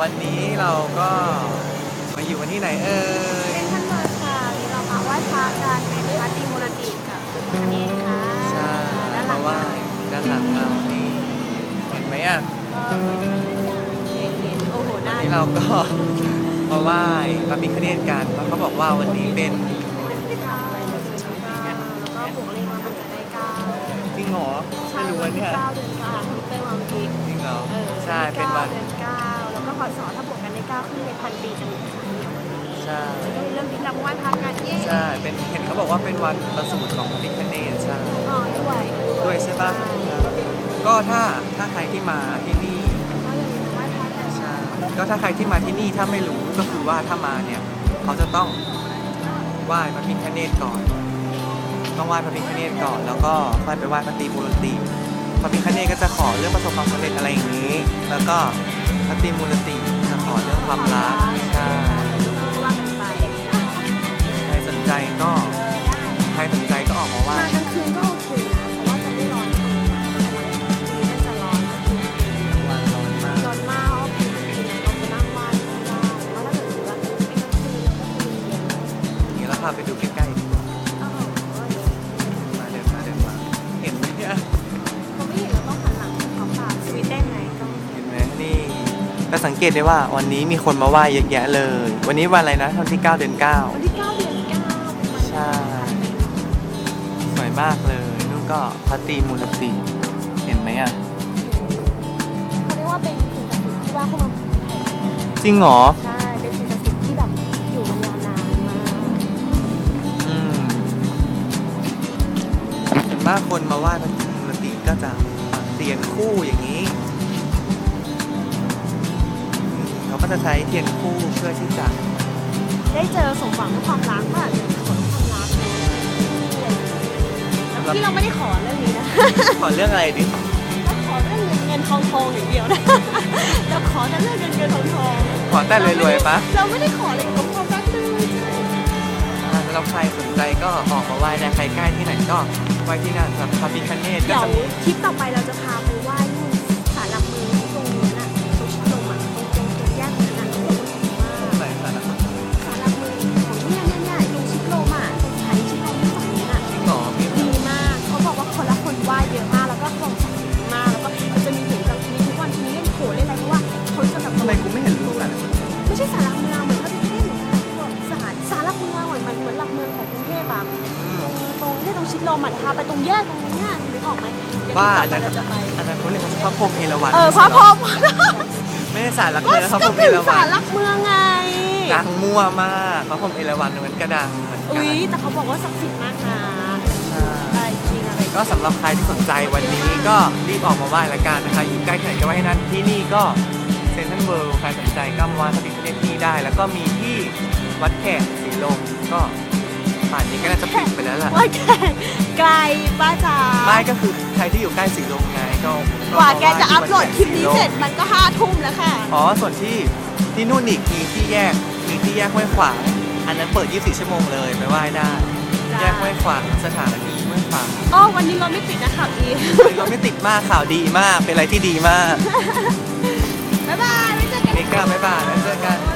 วันนี้เราก็มาอยู่กันที่ไหนเอ่ยเป็นท่านเมิร์ค่ะวันนี้เรามาไหว้พระกันเป็นพระตรีมูลติกับคุณคเนศค่ะใช่ด้านหลังราะว่าด้านหลังเรานี่เห็นไหมอะเห็นโอ้โหวันน่านี้เราก็ มาไหว้พระพิฆเนศกันเพราะเขาบอกว่าวันนี้เป็นเป็นเก้าแล้วก็บวกเลขมามันจะได้เก้าจริงเหรอไม่รู้วันเนี่ยเก้าเดือนเก้าเป็นวันอาทิตย์จริงเหรอใช่เป็นวันเดือนเก้า พศถ้าบวกกันได้เก้าขึ้นเป็นพันปีจะมีใช่ก็เลยเริ่มที่นำไหว้พระกันเย้ใช่เป็นเห็นเขาบอกว่าเป็นวันประสูติของพระพิฆเนศใช่อ๋อด้วยด้วยใช่ปะก็ถ้าถ้าใครที่มาที่นี่ก็อย่าลืมไหว้พระกันใช่ก็ถ้าใครที่มาที่นี่ถ้าไม่รู้ก็คือว่าถ้ามาเนี่ยเขาจะต้องไหว้พระพิฆเนศก่อนต้องไหว้พระพิฆเนศก่อน แล้วก็ค่อยไปไหว้พระตรีมูลติ พระพิฆเนศก็จะขอเรื่องประสบความสำเร็จอะไรอย่างนี้ แล้วก็พระตรีมูลติจะขอเรื่องความรักใช่ใครสนใจก็ใครสนใจก็ออกมาไหว้มากลางคืนก็โอเคนะเพราะว่าจะไม่ร้อนมากนี่จะร้อนวันร้อนมากร้อนมากเพราะว่าคือเราไปนั่งไหว้ไม่ได้เพราะถ้าเกิดว่าเป็นกลางคืนแล้วก็คือเย็นเดี๋ยวเราพาไปดูใกล้ ก็สังเกตได้ว่าวันนี้มีคนมาไหว้เยอะแยะเลย วันนี้วันอะไรนะวันที่ 9 เดือนวันที่ 9 เดือน9เป็นวันใช่9สวยมากเลยนู่นก็พระตรีมูลติเห็นไหมอะเขาเรียกว่าเป็นสิ่งศักดิ์สิทธิ์ที่ว่าเข้ามาไทยจริงเหรอใช่เป็นสิ่งศักดิ์สิทธิ์ที่แบบอยู่มายาวนานมากอืมส่วนมากคนมาไหว้พระตรีมูลติก็จะปักเทียนคู่อย่างนี้ ก็จะใช้เทียนคู่เพื่อที่จะได้เจอสมหวังด้วยความรักป่ะเดี๋ยวขอความรักนะที่เราไม่ได้ขอเรื่องนี้นะ ขอเรื่องอะไรดิเราขอเรื่องเงินเงินทองทองอย่างเดียวนะเราขอแต่เรื่องเงินเงินทองทองขอแต่รวยๆปะเราไม่ได้ขออะไรกับความรักเลยอ่าแล้วใครสนใจก็ออกมาไหว้ได้ใครใกล้ที่ไหนก็ไหว้ที่นั่นครับพระพิฆเนศก็เดี๋ยวจะมีคลิปต่อไปเราจะพาไปไหว้ ชิดลมอะพาไปตรงแยกตรงนี้เนี่ยนึกออกไหมเดี๋ยวว่าต่อัอนไปนั้นเราจะไปอันนั้นเขาเรียกว่าพระพรหมเอราวัณเออพระพรหมไม่ใช่สารหลักก็เมืองพระพรก็หมเอถึงราวัสาณรหลักเมืองไงดังมั่วมากพระพรหมเอราวัณมันก็ดังเหมือนกัอุ้นยแต่เขาบอกว่าศักดิ์สิทธิ์มากนะใช่ใช่จริงอะไรก็สำหรับใครที่สนใจวันนี้ก็รีบออกมาไหว้ละกันนะคะอยู่ใกล้ที่ไหนก็ไหว้ที่นั่นที่นี่ก็เซนทรัลเวิลด์ใครสนใจก็มาไหว้พระพิฆเนศที่นี่ได้ แล้วก็มีที่วัดแขกสีลมก็ ป่านนี้ก็น่าจะปิดไปแล้วล่ะว่าแกไกลป้าจ๋าไม่ก็คือใครที่อยู่ใกล้สีลมไงก็กว่าแกจะอัพโหลดคลิปนี้เสร็จมันก็ห้าทุ่มแล้วค่ะ อ๋อ ส่วนที่ที่นู่นอีกมีที่แยกมีที่แยกห้วยขวางอันนั้นเปิด 24 ชั่วโมงเลยไปไหว้ได้จ้าแยกห้วยขวางสถานีห้วยขวางอ๋อวันนี้เราไม่ติดนะข่าวดีเราไม่ติดมากข่าวดีมากเป็นอะไรที่ดีมากบ๊ายบายไว้เจอกันนี่ก็บ๊ายบายแล้วเจอกันบ๊าย